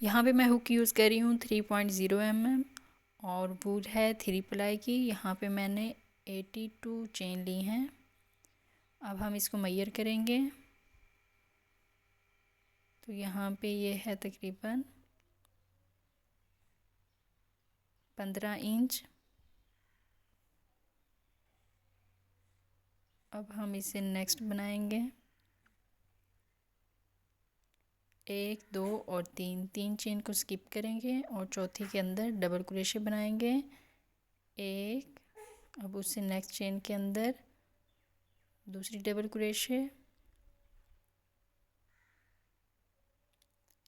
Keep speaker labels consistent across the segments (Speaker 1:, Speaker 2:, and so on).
Speaker 1: यहाँ पे मैं हुक यूज़ कर रही हूँ three point zero M M और वूल है थ्री प्लाई की। यहाँ पे मैंने एटी टू चेन ली हैं। अब हम इसको मैयर करेंगे। तो यहाँ पे ये है तकरीबन पंद्रह इंच। अब हम इसे नेक्स्ट बनाएँगे। एक, दो और तीन। तीन चेन को स्किप करेंगे और चौथी के अंदर डबल क्रोशे बनाएँगे। एक, अब उससे नेक्स्ट चेन के अंदर दूसरी डबल क्रोशे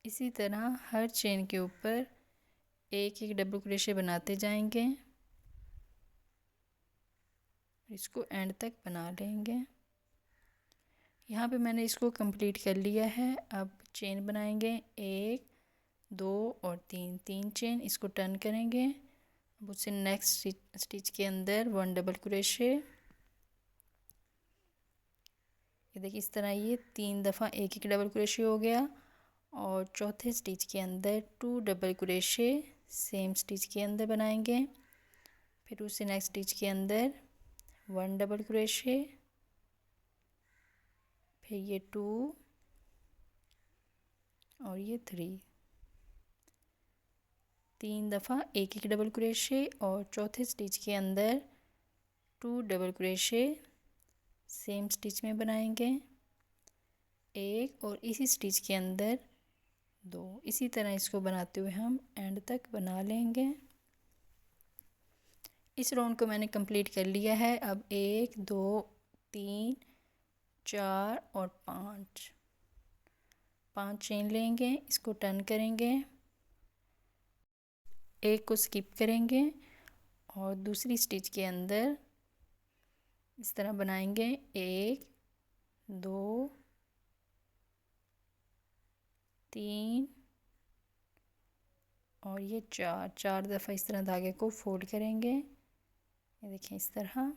Speaker 1: इसी तरह हर चेन के ऊपर एक एक डबल क्रोशे बनाते जाएँगे। इसको एंड तक बना लेंगे। यहाँ पे मैंने इसको कंप्लीट कर लिया है। अब चेन बनाएँगे। एक, दो और तीन। तीन चेन इसको टर्न करेंगे। अब उससे नेक्स्ट स्टिच के अंदर वन डबल क्रोशे ये देखिए इस तरह ये तीन दफ़ा एक एक डबल क्रोशे हो गया। और चौथे स्टिच के अंदर two double crochet same stitch के अंदर बनाएँगे। फिर उससे नेक्स्ट स्टिच के अंदर वन डबल क्रोशे फिर ये टू और ये थ्री। तीन दफ़ा एक एक डबल क्रोशे और चौथे स्टिच के अंदर two double crochet same stitch में बनाएँगे। एक और इसी स्टिच के अंदर दो। इसी तरह इसको बनाते हुए हम एंड तक बना लेंगे। इस राउंड को मैंने कंप्लीट कर लिया है। अब एक, दो, तीन चार और पाँच। पाँच चेन लेंगे, इसको टर्न करेंगे। एक को स्किप करेंगे और दूसरी स्टिच के अंदर इस तरह बनाएँगे। एक, दो, तीन और ये चार। चार दफ़ा इस तरह धागे को फोल्ड करेंगे। ये देखें इस तरह।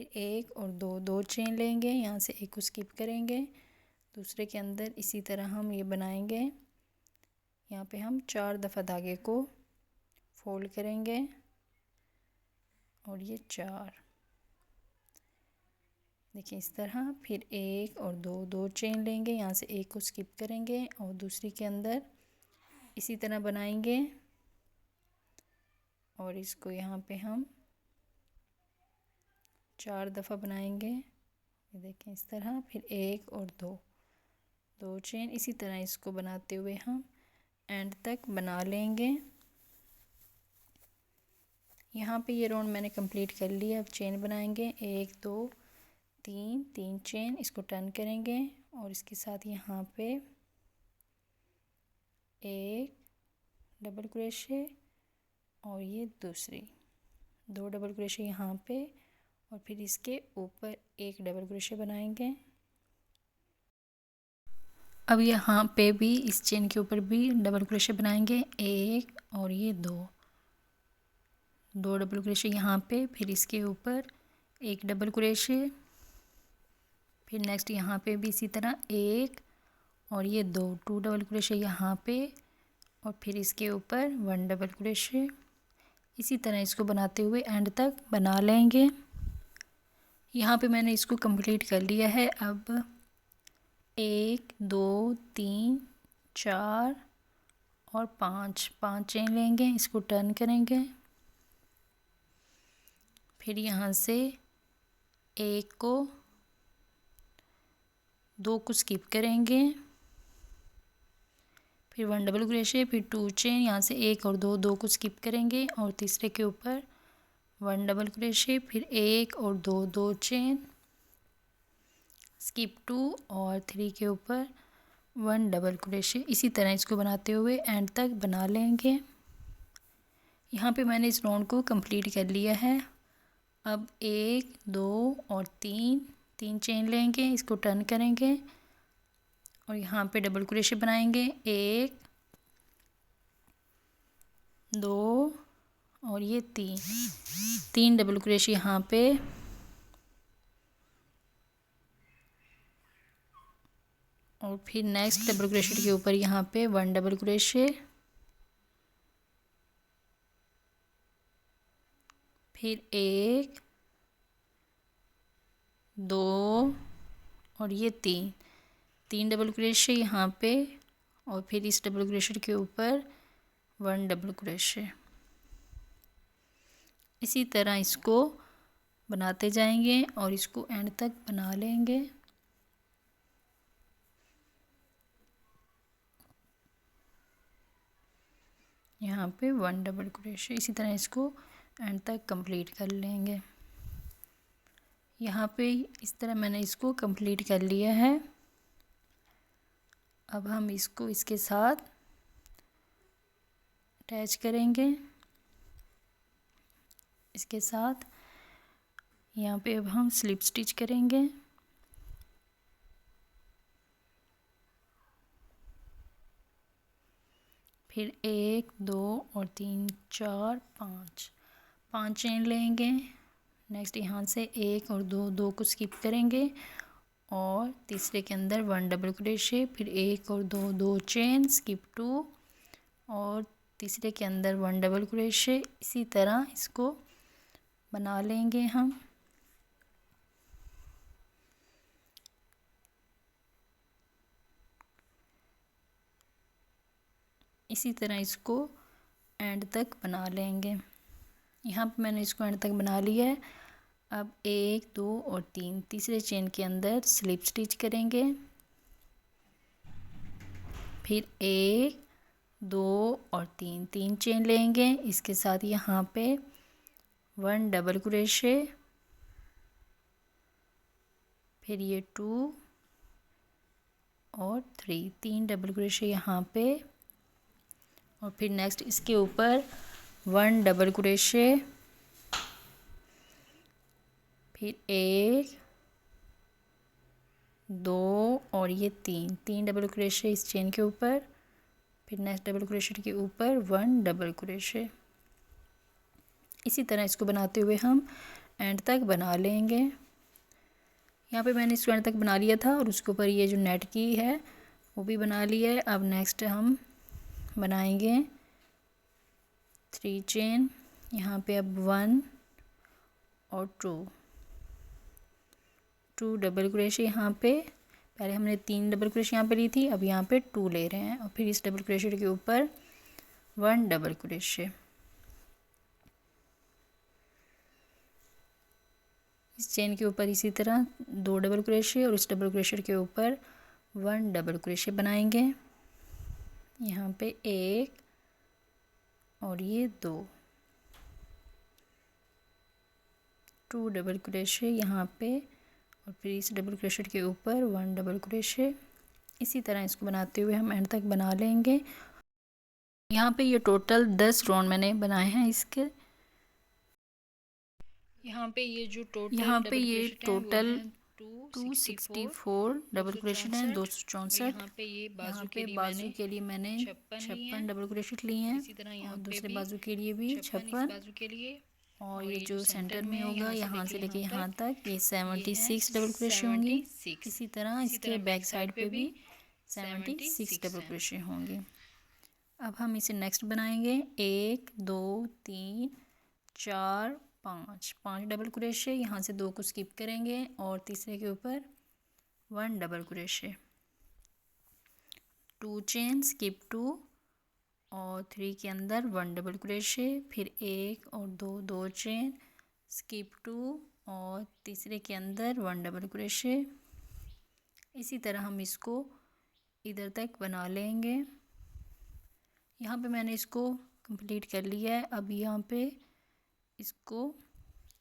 Speaker 1: फिर एक और दो दो चेन लेंगे, यहाँ से एक को स्किप करेंगे। दूसरे के अंदर इसी तरह हम ये बनाएँगे। यहाँ पे हम चार दफ़ा धागे को फोल्ड करेंगे। और ये चार। देखिए इस तरह फिर एक और दो दो चेन लेंगे, यहाँ से एक को स्किप करेंगे और दूसरी के अंदर इसी तरह बनाएँगे। और इसको यहाँ पे हम चार दफ़ा बनाएँगे। ये देखें इस तरह, फिर एक और दो। दो चेन इसी तरह इसको बनाते हुए हम एंड तक बना लेंगे। यहाँ पे ये राउंड मैंने कंप्लीट कर लिया। अब चेन बनाएँगे। एक, दो, तीन तीन चेन इसको टर्न करेंगे और इसके साथ यहाँ पे एक डबल क्रोशे और ये दूसरी। दो डबल क्रोशे यहाँ पे और फिर इसके ऊपर एक डबल क्रोशे बनाएँगे। अब यहाँ पे भी इस चेन के ऊपर भी डबल क्रोशे बनाएँगे, एक और ये दो। दो डबल क्रोशे यहाँ पे, फिर इसके ऊपर एक डबल क्रोशे फिर नेक्स्ट यहाँ पे भी इसी तरह एक और ये दो। टू डबल क्रोशे यहाँ पे और फिर इसके ऊपर वन डबल क्रोशे इसी तरह इसको बनाते हुए एंड तक बना लेंगे। यहाँ पे मैंने इसको कंप्लीट कर लिया है। अब एक, दो, तीन, चार और पाँच। पाँच चेन लेंगे, इसको टर्न करेंगे। फिर यहाँ से एक को दो को स्किप करेंगे। फिर वन डबल क्रोशे फिर टू चेन यहाँ से एक और दो दो को स्किप करेंगे और तीसरे के ऊपर वन डबल क्रोशे, फिर एक और दो दो चेन। स्किप टू और थ्री के ऊपर वन डबल क्रोशे। इसी तरह इसको बनाते हुए एंड तक बना लेंगे। यहाँ पे मैंने इस राउंड को कंप्लीट कर लिया है। अब एक, दो और तीन तीन चेन लेंगे, इसको टर्न करेंगे। और यहाँ पे डबल क्रोशे बनाएँगे। एक, दो और ये तीन तीन डबल क्रोशे यहाँ पे। और फिर नेक्स्ट डबल क्रोशेट के ऊपर यहाँ पे वन डबल क्रोशे फिर एक, दो और ये तीन। तीन डबल क्रोशे यहाँ पे और फिर इस डबल क्रोशेट के ऊपर वन डबल क्रोशे इसी तरह इसको बनाते जाएँगे और इसको एंड तक बना लेंगे। यहाँ पे वन डबल क्रोशे इसी तरह इसको एंड तक कंप्लीट कर लेंगे। यहाँ पे इस तरह मैंने इसको कंप्लीट कर लिया है। अब हम इसको इसके साथ अटैच करेंगे। इसके साथ। यहाँ पे अब हम स्लिप स्टिच करेंगे। फिर एक, दो और तीन, चार, पाँच। पाँच चेन लेंगे। नेक्स्ट यहाँ से एक और दो दो को स्किप करेंगे। और तीसरे के अंदर वन डबल क्रोशे फिर एक और दो दो चेन स्किप टू और तीसरे के अंदर वन डबल क्रोशे इसी तरह इसको बना लेंगे हम। इसी तरह इसको एंड तक बना लेंगे। यहाँ पर मैंने इसको एंड तक बना लिया है। अब एक, दो और तीन, तीसरे चेन के अंदर स्लिप स्टिच करेंगे। फिर एक, दो और तीन तीन चेन लेंगे। इसके साथ यहाँ पे वन डबल क्रोशे, फिर ये टू और थ्री, तीन डबल क्रोशे यहाँ पे, और फिर नेक्स्ट इसके ऊपर वन डबल क्रोशे, फिर एक, दो और ये तीन तीन डबल क्रोशे इस चेन के ऊपर, फिर नेक्स्ट डबल क्रोशे के ऊपर वन डबल क्रोशे। इसी तरह इसको बनाते हुए हम एंड तक बना लेंगे। यहाँ पे मैंने इसको एंड तक बना लिया था और उसके ऊपर ये जो नेट की है, वो भी बना ली है। अब नेक्स्ट हम बनाएँगे थ्री चेन यहाँ पे अब वन और टू टू डबल क्रोशे यहाँ पे। पहले हमने तीन डबल क्रोशे यहाँ पे ली थी, अब यहाँ पे टू ले रहे हैं। और फिर इस डबल क्रोशे के ऊपर वन डबल क्रोशे इस चेन के ऊपर इसी तरह दो डबल क्रोशे और इस डबल क्रोशे के ऊपर वन डबल क्रोशे बनाएँगे। यहाँ पे एक और ये दो। टू डबल क्रोशे यहाँ पे और फिर इस डबल क्रोशेट के ऊपर वन डबल क्रोशे। इसी तरह इसको बनाते हुए हम एंड तक बना लेंगे। यहाँ पे ये टोटल दस राउंड मैंने बनाए हैं इसके।
Speaker 2: यहाँ पे ये जो टोटल
Speaker 1: यहाँ पे ये total two sixty four double crochet हैं दो सौ चौंसठ
Speaker 2: यहाँ पे बाजू के लिए
Speaker 1: बाजू के लिए मैंने छप्पन डबल क्रोशेट लिए हैं
Speaker 2: यहाँ
Speaker 1: और दूसरे बाजू के लिए भी छप्पन और ये जो सेंटर में होगा यहाँ से लेके यहाँ तक ये सेवेंटी सिक्स डबल क्रोशे होंगे। इसी तरह इसके बैक साइड पे भी सेवेंटी सिक्स डबल क्रोशे होंगे। अब हम इसे नेक्स्ट बनाएँगे। एक दो तीन चार पाँच। पाँच डबल क्रोशे, यहाँ से दो को स्किप करेंगे और तीसरे के ऊपर one double crochet. Two chain, skip two और थ्री के अंदर वन डबल क्रोशे, फिर एक और दो दो चेन, स्किप टू और तीसरे के अंदर वन डबल क्रोशे। इसी तरह हम इसको इधर तक बना लेंगे। यहाँ पे मैंने इसको कंप्लीट कर लिया है। अब यहाँ पे इसको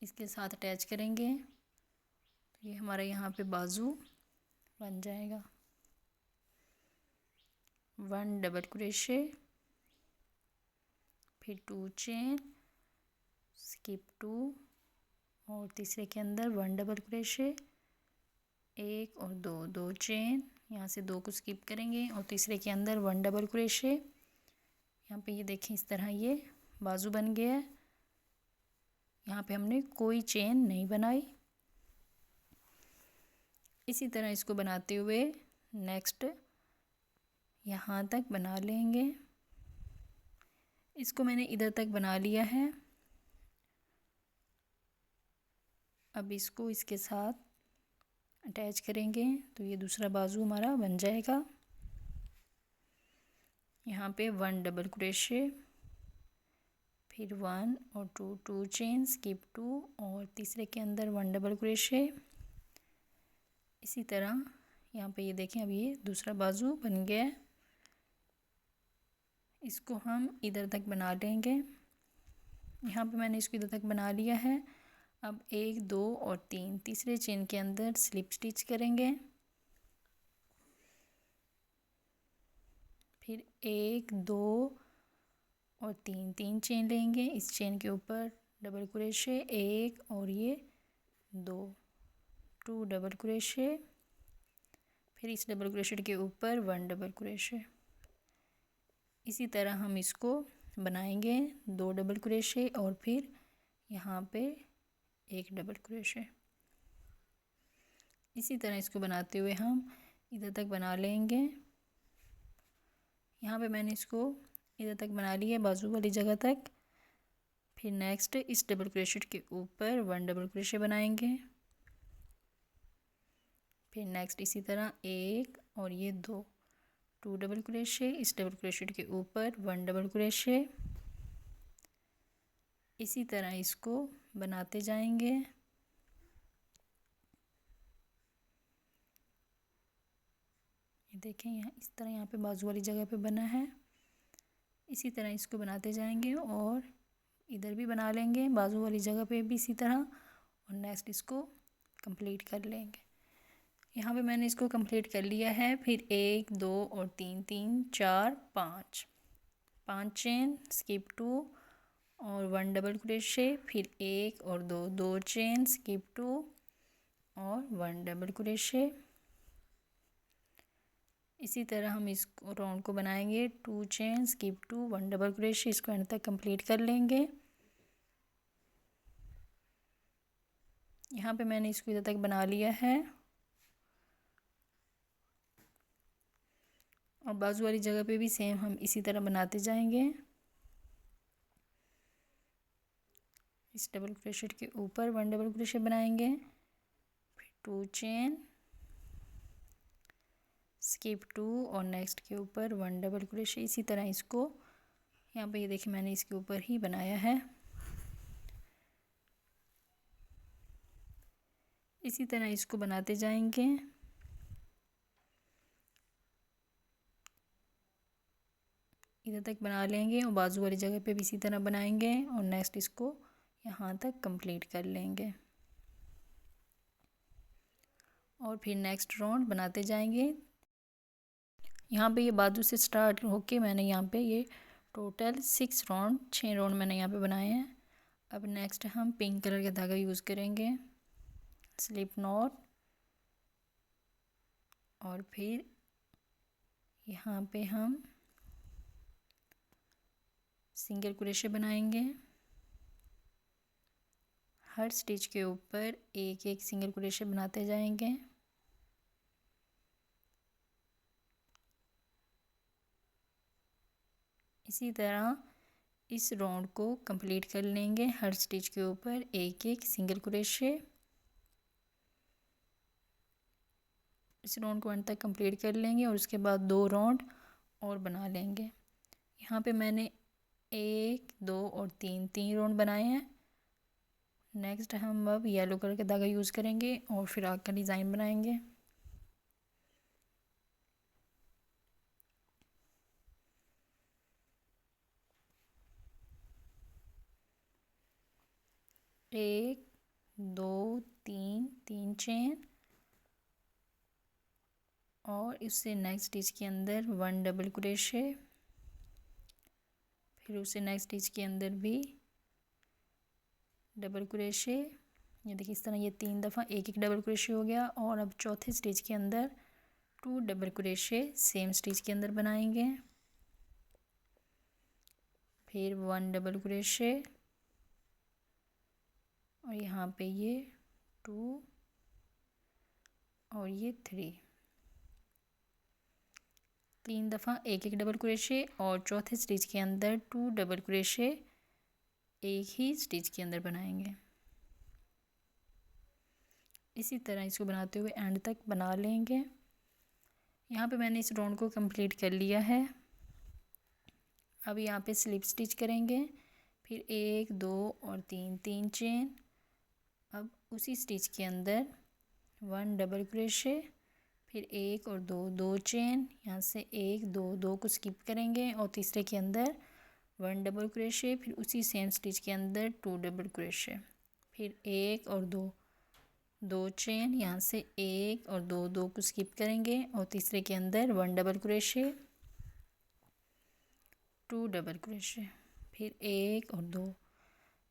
Speaker 1: इसके साथ अटैच करेंगे। तो ये हमारा यहाँ पे बाजू बन जाएगा। वन डबल क्रोशे फिर टू चेन स्किप टू और तीसरे के अंदर वन डबल क्रोशे एक और दो दो चेन यहाँ से दो को स्किप करेंगे और तीसरे के अंदर वन डबल क्रोशे यहाँ पे ये देखें इस तरह ये बाजू बन गया है। यहाँ पे हमने कोई चेन नहीं बनाई। इसी तरह इसको बनाते हुए नेक्स्ट यहाँ तक बना लेंगे। इसको मैंने इधर तक बना लिया है। अब इसको इसके साथ अटैच करेंगे तो ये दूसरा बाजू हमारा बन जाएगा। यहाँ पे वन डबल क्रोशे फिर वन और two two chain skip two और तीसरे के अंदर वन डबल क्रेशे इसी तरह यहाँ पे ये देखें, अब ये दूसरा बाजू बन गया इसको हम इधर तक बना लेंगे। यहाँ पे मैंने इसको इधर तक बना लिया है। अब एक, दो और तीन, तीसरे चेन के अंदर स्लिप स्टिच करेंगे। फिर एक, दो और तीन तीन चेन लेंगे। इस चेन के ऊपर डबल क्रोशे एक और ये दो टू डबल क्रोशे फिर इस डबल क्रोशेट के ऊपर वन डबल क्रोशे इसी तरह हम इसको बनाएँगे दो डबल क्रोशे और फिर यहाँ पे एक डबल क्रोशे इसी तरह इसको बनाते हुए हम इधर तक बना लेंगे। यहाँ पे मैंने इसको इधर तक बना लिया बाजू वाली जगह तक। फिर नेक्स्ट इस डबल क्रोशेट के ऊपर वन डबल क्रोशे बनाएँगे। फिर नेक्स्ट इसी तरह एक और ये दो। टू डबल क्रोशे इस डबल क्रोशेट के ऊपर वन डबल क्रोशे इसी तरह इसको बनाते जाएँगे। देखें, यहाँ इस तरह यहाँ पे बाजू वाली जगह पे बना है। इसी तरह इसको बनाते जाएँगे और इधर भी बना लेंगे, बाजू वाली जगह पे भी इसी तरह और नेक्स्ट इसको कंप्लीट कर लेंगे। यहाँ पे मैंने इसको कंप्लीट कर लिया है, फिर एक, दो और तीन तीन, चार, पाँच। पाँच चेन स्किप टू और वन डबल क्रोशे फिर एक और दो दो चेन स्किप टू और वन डबल क्रोशे इसी तरह हम इस राउंड को बनाएँगे। Two chain skip two one double crochet इसको एंड तक कंप्लीट कर लेंगे। यहाँ पे मैंने इसको इधर तक बना लिया है। और बाजू वाली जगह पे भी सेम हम इसी तरह बनाते जाएँगे। इस डबल क्रोशेट के ऊपर वन डबल क्रोशेट बनाएँगे। फिर टू चेन स्किप टू और नेक्स्ट के ऊपर वन डबल क्रोशेट इसी तरह इसको। यहाँ पे ये देखिए मैंने इसके ऊपर ही बनाया है। इसी तरह इसको बनाते जाएँगे। इधर तक बना लेंगे और बाजू वाली जगह पे भी इसी तरह बनाएँगे और नेक्स्ट इसको यहाँ तक कंप्लीट कर लेंगे। और फिर नेक्स्ट राउंड बनाते जाएँगे। यहाँ पे ये बाजू से स्टार्ट होके मैंने यहाँ पे ये टोटल सिक्स राउंड छः राउंड मैंने यहाँ पे बनाए हैं। अब नेक्स्ट हम पिंक कलर का धागा यूज़ करेंगे। स्लिप नॉट और फिर यहाँ पे हम सिंगल क्रोशे बनाएँगे। हर स्टिच के ऊपर एक एक सिंगल क्रोशे बनाते जाएँगे। इसी तरह इस राउंड को कंप्लीट कर लेंगे हर स्टिच के ऊपर। एक एक सिंगल क्रोशे इस राउंड को अंत तक कंप्लीट कर लेंगे और उसके बाद दो राउंड और बना लेंगे। यहाँ पे मैंने एक, दो और तीन तीन राउंड बनाए हैं। नेक्स्ट हम अब येलो कलर का धागा यूज़ करेंगे और फिर आग का डिज़ाइन बनाएँगे। एक, दो, तीन तीन चेन और इससे नेक्स्ट स्टिच के अंदर वन डबल क्रोशे फिर उसे नेक्स्ट स्टिच के अंदर भी डबल क्रोशे ये देखिए इस तरह ये तीन दफ़ा एक एक डबल क्रोशे हो गया और अब चौथे स्टिच के अंदर two double crochet same stitch के अंदर बनाएँगे. फिर वन डबल क्रोशे और यहाँ पे ये टू और ये थ्री। तीन दफ़ा एक एक डबल क्रोशे और चौथे स्टिच के अंदर टू डबल क्रोशे एक ही स्टिच के अंदर बनाएँगे। इसी तरह इसको बनाते हुए एंड तक बना लेंगे। यहाँ पे मैंने इस राउंड को कंप्लीट कर लिया है। अब यहाँ पे स्लिप स्टिच करेंगे। फिर एक, दो और तीन तीन चेन उसी स्टिच के अंदर वन डबल क्रोशे, फिर एक और दो दो चेन, यहाँ से एक, दो दो को स्किप करेंगे और तीसरे के अंदर वन डबल क्रोशे, फिर उसी सेम स्टिच के अंदर टू डबल क्रोशे, फिर एक और दो दो चेन, यहाँ से एक और दो दो को स्किप करेंगे और तीसरे के अंदर one double crochet two double crochet, फिर एक और दो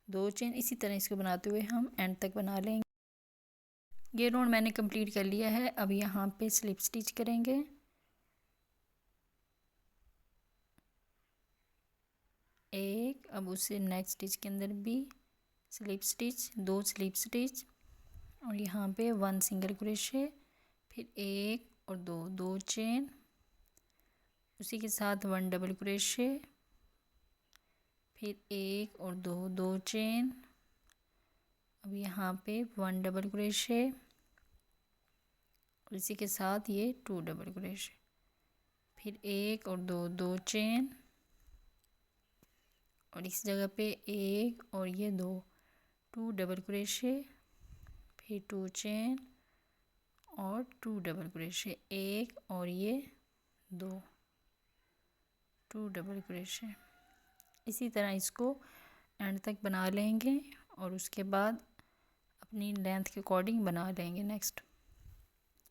Speaker 1: दो चेन इसी तरह इसको बनाते हुए हम एंड तक बना लेंगे। ये राउंड मैंने कंप्लीट कर लिया है। अब यहाँ पे स्लिप स्टिच करेंगे। एक, अब उसे नेक्स्ट स्टिच के अंदर भी स्लिप स्टिच दो स्लिप स्टिच और यहाँ पे वन सिंगल क्रोशे फिर एक और दो दो चेन उसी के साथ वन डबल क्रोशे फिर एक और दो दो चेन अब यहाँ पे वन डबल क्रोशे और इसी के साथ ये टू डबल क्रोशे फिर एक और दो दो चेन और इस जगह पे एक और ये दो टू डबल क्रोशे फिर टू चेन और टू डबल क्रोशे एक और ये दो टू डबल क्रोशे इसी तरह इसको एंड तक बना लेंगे और उसके बाद अपनी लेंथ के अकॉर्डिंग बना लेंगे नेक्स्ट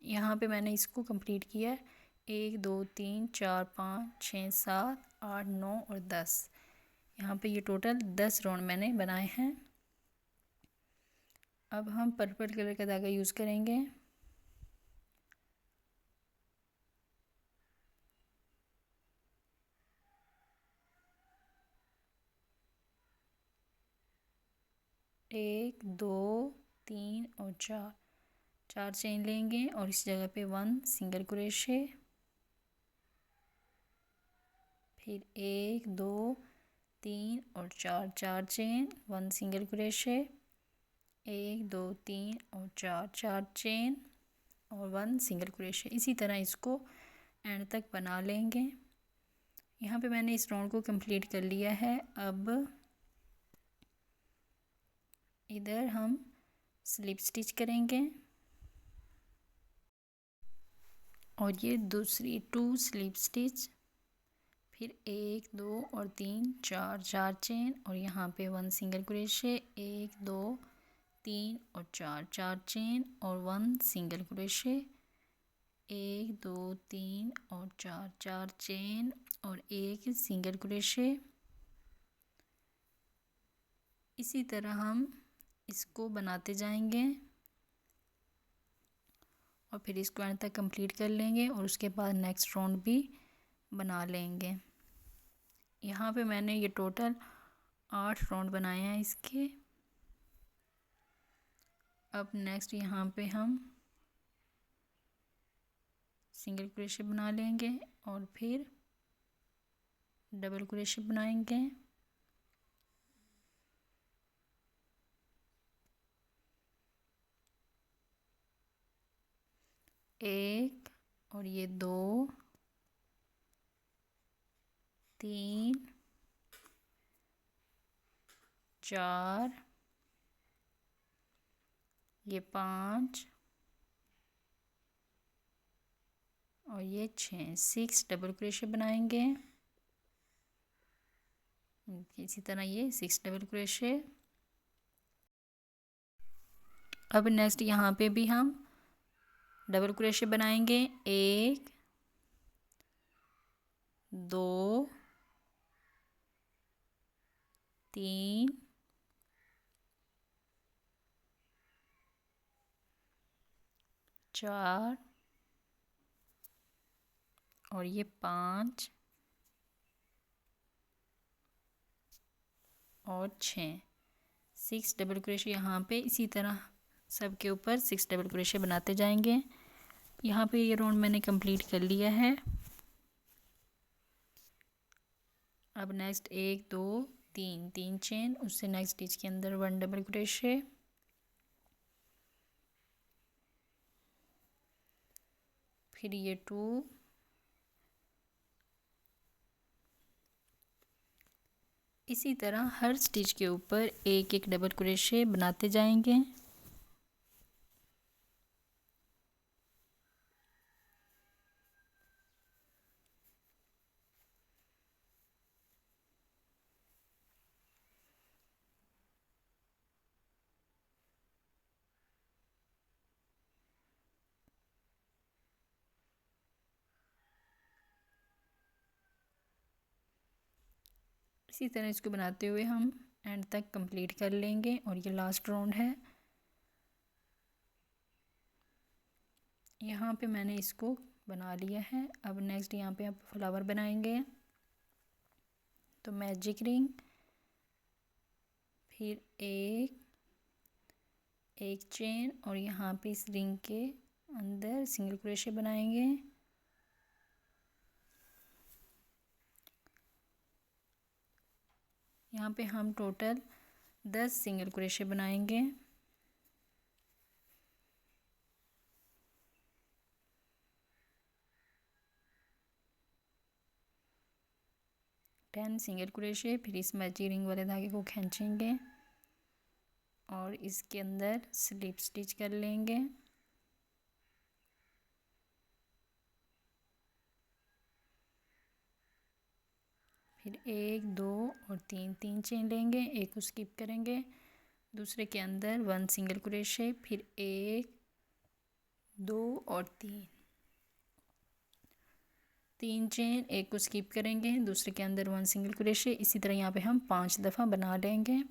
Speaker 1: यहाँ पे मैंने इसको कंप्लीट किया है। एक, दो, तीन, चार, पाँच, छः, सात, आठ, नौ और दस। यहाँ पे ये टोटल दस राउंड मैंने बनाए हैं। अब हम पर्पल कलर का धागा यूज़ करेंगे। एक, दो, तीन और चार। चार चेन लेंगे और इस जगह पे वन सिंगल क्रोशे। फिर एक, दो, तीन और चार चार चेन, वन सिंगल क्रोशे। एक, दो, तीन और चार चार चेन और वन सिंगल क्रोशे। इसी तरह इसको एंड तक बना लेंगे। यहाँ पे मैंने इस राउंड को कंप्लीट कर लिया है। अब इधर हम स्लिप स्टिच करेंगे। और ये दूसरी टू स्लिप स्टिच फिर एक, दो और तीन, चार चार चेन और यहाँ पे वन सिंगल क्रोशे एक, दो, तीन और चार चार चेन और वन सिंगल क्रोशे एक, दो, तीन और चार चार चेन और एक सिंगल क्रोशे इसी तरह हम इसको बनाते जाएँगे और फिर इसको एंड तक कंप्लीट कर लेंगे और उसके बाद नेक्स्ट राउंड भी बना लेंगे। यहाँ पे मैंने ये टोटल आठ राउंड बनाए हैं इसके। अब नेक्स्ट यहाँ पे हम सिंगल क्रोशे बना लेंगे और फिर डबल क्रोशे बनाएँगे। एक और ये दो, तीन, चार, ये पाँच और ये छः। सिक्स डबल क्रोशे बनाएँगे। इसी तरह ये सिक्स डबल क्रोशे अब नेक्स्ट यहाँ पे भी हम डबल क्रोशे बनाएँगे। एक, दो, तीन, चार, और ये पाँच, और छः। सिक्स डबल क्रोशे यहाँ पे इसी तरह सब के ऊपर सिक्स डबल क्रोशे बनाते जाएँगे। यहाँ पे ये राउंड मैंने कंप्लीट कर लिया है। अब नेक्स्ट एक, दो, तीन तीन चेन उससे नेक्स्ट स्टिच के अंदर वन डबल क्रोशे फिर ये टू इसी तरह हर स्टिच के ऊपर एक एक डबल क्रोशे बनाते जाएँगे। इसी तरह इसको बनाते हुए हम एंड तक कंप्लीट कर लेंगे और ये लास्ट राउंड है। यहाँ पे मैंने इसको बना लिया है। अब नेक्स्ट यहाँ पे आप फ्लावर बनाएँगे। तो मैजिक रिंग फिर एक एक चेन और यहाँ पे इस रिंग के अंदर सिंगल क्रोशे बनाएँगे। यहाँ पे हम टोटल दस सिंगल क्रोशे बनाएँगे। टेन सिंगल क्रोशे, फिर इस मैची रिंग वाले धागे को खींचेंगे और इसके अंदर स्लिप स्टिच कर लेंगे। फिर एक, दो और तीन तीन चेन लेंगे, एक को स्किप करेंगे। दूसरे के अंदर वन सिंगल क्रोशे फिर एक, दो और तीन। तीन चेन एक को स्किप करेंगे, दूसरे के अंदर वन सिंगल क्रोशे इसी तरह यहाँ पे हम पाँच दफ़ा बना लेंगे।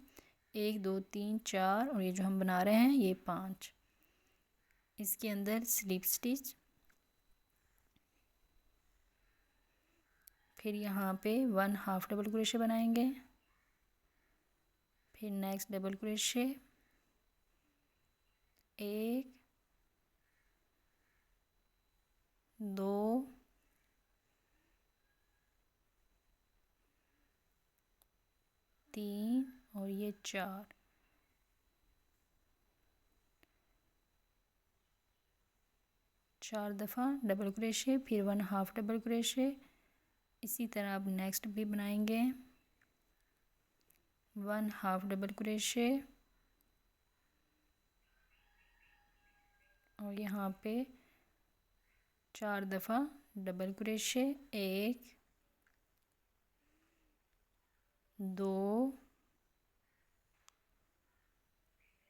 Speaker 1: एक, दो, तीन, चार, और ये जो हम बना रहे हैं, ये पाँच। इसके अंदर स्लिप स्टिच फिर यहाँ पे वन हाफ़ डबल क्रोशे बनाएँगे। फिर नेक्स्ट डबल क्रोशे एक, दो, तीन और ये चार। चार दफ़ा डबल क्रोशे फिर वन हाफ़ डबल क्रोशे इसी तरह अब नेक्स्ट भी बनाएँगे। वन हाफ़ डबल क्रोशे और यहाँ पे चार दफ़ा डबल क्रोशे एक, दो,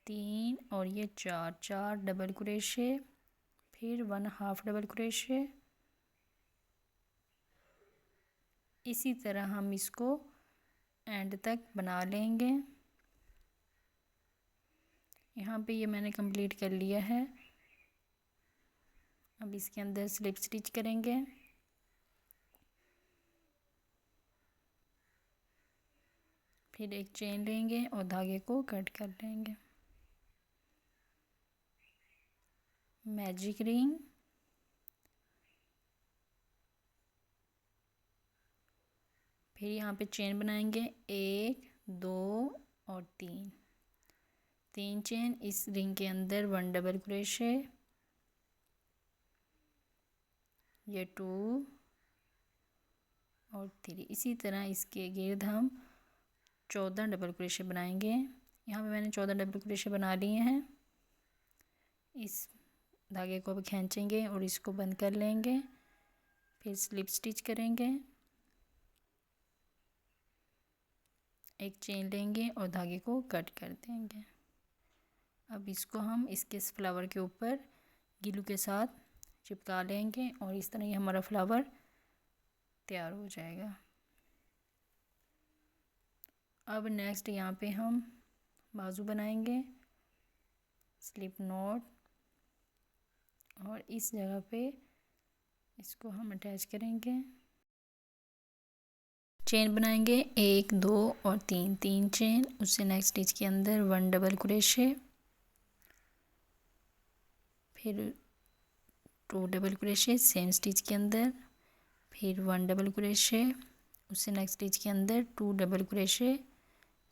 Speaker 1: तीन और ये चार चार डबल क्रोशे फिर वन हाफ़ डबल क्रोशे इसी तरह हम इसको एंड तक बना लेंगे। यहाँ पे ये मैंने कंप्लीट कर लिया है। अब इसके अंदर स्लिप स्टिच करेंगे। फिर एक चेन लेंगे और धागे को कट कर लेंगे। मैजिक रिंग फिर यहाँ पे चेन बनाएँगे। एक, दो और तीन। तीन चेन इस रिंग के अंदर वन डबल क्रोशे ये टू और थ्री इसी तरह इसके गिर्द हम चौदह डबल क्रोशे बनाएँगे। यहाँ पे मैंने चौदह डबल क्रोशे बना लिए हैं। इस धागे को अब खींचेंगे और इसको बंद कर लेंगे। फिर स्लिप स्टिच करेंगे। एक चेन लेंगे और धागे को कट कर देंगे। अब इसको हम इसके फ्लावर के ऊपर गिलू के साथ चिपका लेंगे और इस तरह ये हमारा फ्लावर तैयार हो जाएगा। अब नेक्स्ट यहाँ पे हम बाजू बनाएँगे स्लिप नॉट और इस जगह पे इसको हम अटैच करेंगे। चेन बनाएँगे। एक, दो और तीन। तीन चेन, उससे नेक्स्ट स्टिच के अंदर वन डबल क्रेशे फिर two double crochet same stitch के अंदर। फिर वन डबल क्रेशे उससे नेक्स्ट स्टिच के अंदर two double crochet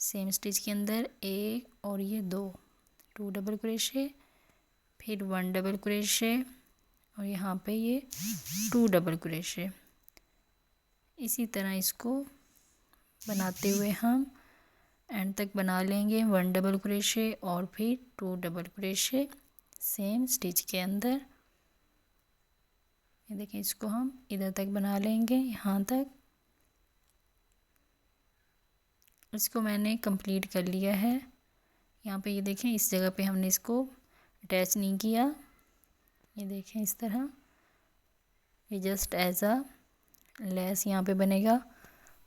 Speaker 1: same stitch के अंदर एक और ये दो। टू डबल क्रेशे फिर वन डबल क्रेशे और यहाँ पे ये टू डबल क्रोशे इसी तरह इसको बनाते हुए हम एंड तक बना लेंगे। वन डबल क्रोशे और फिर two double crochet same stitch के अंदर। ये देखें इसको हम इधर तक बना लेंगे, यहाँ तक। इसको मैंने कंप्लीट कर लिया है। यहाँ पे ये देखें, इस जगह पे हमने इसको अटैच नहीं किया। ये देखें, इस तरह। ये जस्ट एज अ लेस यहाँ पे बनेगा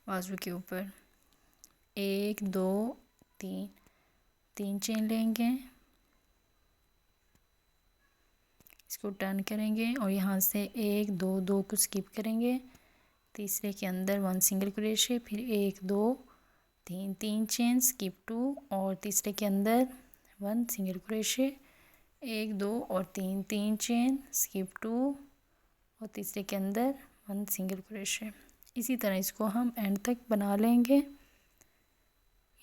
Speaker 1: बाजू के ऊपर। एक, दो, तीन। तीन चेन लेंगे। इसको टर्न करेंगे और यहाँ से एक, दो दो को स्किप करेंगे। तीसरे के अंदर वन सिंगल क्रोशे फिर एक, दो, तीन तीन चेन, स्किप टू और तीसरे के अंदर वन सिंगल क्रोशे एक, दो और तीन तीन चेन, स्किप टू और तीसरे के अंदर वन सिंगल क्रोशे इसी तरह इसको हम एंड तक बना लेंगे।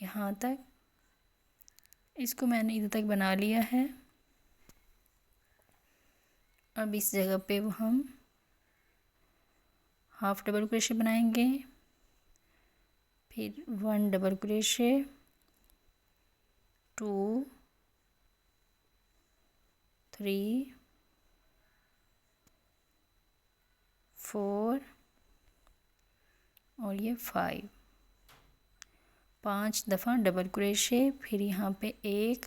Speaker 1: यहाँ तक। इसको मैंने इधर तक बना लिया है। अब इस जगह पे हम हाफ़ डबल क्रोशे बनाएँगे। फिर one double crochet two three four और ये फाइव। पाँच दफ़ा डबल क्रोशे, फिर यहाँ पे एक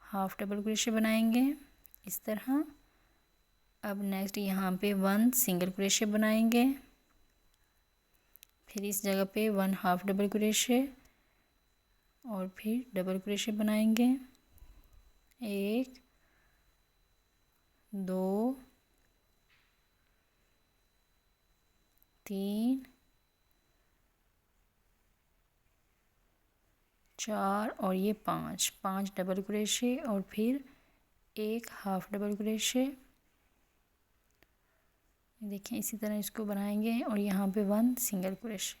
Speaker 1: हाफ़ डबल क्रोशे बनाएँगे। इस तरह। अब नेक्स्ट यहाँ पे वन सिंगल क्रोशे बनाएँगे। फिर इस जगह पे वन हाफ़ डबल क्रोशे और फिर डबल क्रोशे बनाएँगे। एक, दो तीन, चार और ये पाँच। पाँच डबल क्रोशे और फिर एक हाफ़ डबल क्रोशे देखें इसी तरह इसको बनाएँगे और यहाँ पे वन सिंगल क्रोशे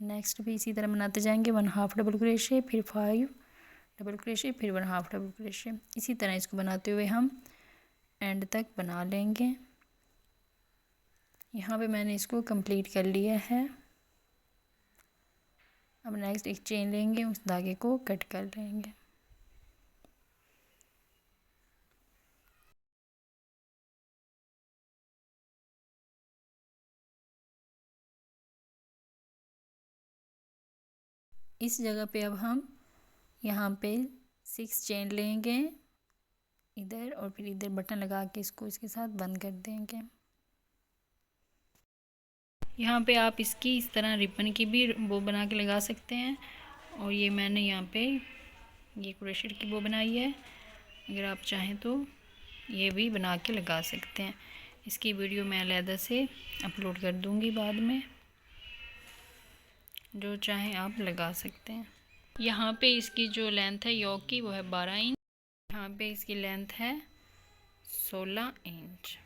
Speaker 1: नेक्स्ट भी इसी तरह बनाते जाएँगे वन हाफ़ डबल क्रोशे फिर फाइव डबल क्रोशे फिर वन हाफ़ डबल क्रोशे इसी तरह इसको बनाते हुए हम एंड तक बना लेंगे। यहाँ पे मैंने इसको कंप्लीट कर लिया है। अब नेक्स्ट एक चेन लेंगे, उस धागे को कट कर लेंगे। इस जगह पे अब हम यहाँ पे सिक्स चेन लेंगे। इधर और फिर इधर बटन लगा के इसको इसके साथ बंद कर देंगे।
Speaker 2: यहाँ पे आप इसकी इस तरह रिबन की भी वो बना के लगा सकते हैं। और ये मैंने यहाँ पे ये क्रोशेट की वो बनाई है। अगर आप चाहें तो ये भी बना के लगा सकते हैं। इसकी वीडियो मैं अलहदा से अपलोड कर दूँगी बाद में। जो चाहें आप लगा सकते हैं। यहाँ पे इसकी जो लेंथ है योक की वो है बारह इंच यहाँ पे इसकी लेंथ है सोलह इंच